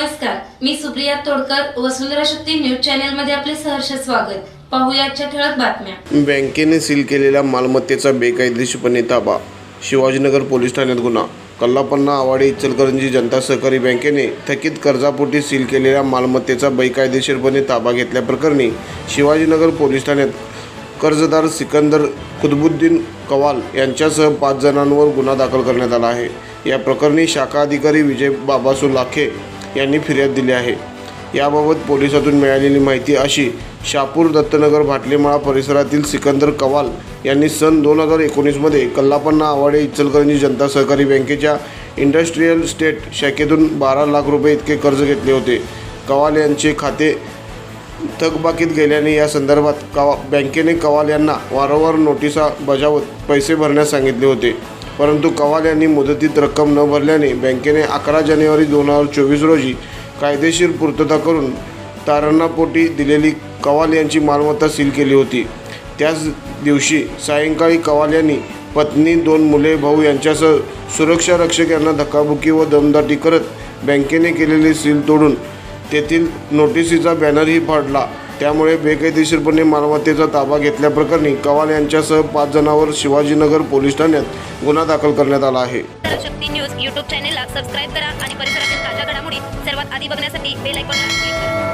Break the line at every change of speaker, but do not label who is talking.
नमस्कार मी सुप्रिया तोडकर वसुंधरा शक्ती न्यूज चॅनलमध्ये आपले सहर्ष स्वागत. पाहुयाच्या ठळक बातम्या.
बँकेने सील केलेल्या मालमत्तेचा बेकायदेशीरपणे ताबा. शिवाजीनगर पोलीस ठाण्यात गुन्हा. कल्लापन्ना आवाडे इचलकरंजी जनता सहकारी बँकेने थकीत कर्जापोटी सील केलेल्या मालमत्तेचा बेकायदेशीरपणे ताबा घेतल्याप्रकरणी शिवाजीनगर पोलीस ठाण्यात कर्जदार सिकंदर कुतबुद्दीन कवाल यांच्यासह पाच जणांवर गुन्हा दाखल करण्यात आला आहे. या प्रकरणी शाखा अधिकारी विजय बाबासू लाखे यांनी फिर्याद दिली आहे. याबाबत पोलिसातून मिळालेली माहिती अशी शापूर दत्तनगर भाटलेमाळा परिसरातील सिकंदर कवाल यांनी सन दोन हजार एकोणीसमध्ये कल्लापन्ना आवाडे इचलकरंजी जनता सहकारी बँकेच्या इंडस्ट्रीयल स्टेट शाखेतून बारा लाख रुपये इतके कर्ज घेतले होते. कवाल यांचे खाते थकबाकीत गेल्याने या संदर्भात कवा बँकेने कवाल यांना वारंवार नोटिसा बजावत पैसे भरण्यास सांगितले होते. परंतु कवाल यांनी मुदतीत रक्कम न भरल्याने बँकेने अकरा जानेवारी दोन हजार चोवीस रोजी कायदेशीर पूर्तता करून तारणापोटी दिलेली कवाल यांची मालमत्ता सील केली होती. त्याच दिवशी सायंकाळी कवाल यांनी पत्नी दोन मुले भाऊ यांच्यासह सुरक्षा रक्षक यांना धक्काबुक्की व दमदाटी करत बँकेने केलेली सील तोडून तेथील नोटिसीचा बॅनरही फाडला. त्यामुळे बेकायदेशीरपणे मालमत्तेचा ताबा घेतल्याप्रकरणी कवाल यांच्यासह पाच जणांवर शिवाजीनगर पोलीस ठाण्यात गुन्हा दाखल करण्यात आला आहे.
न्यूज यूट्यूब चॅनेलला सबस्क्राईब करा आणि परिसरातील ताज्या घडामोडी सर्वात आधी बघण्यासाठी बेल आयकॉनला क्लिक करा.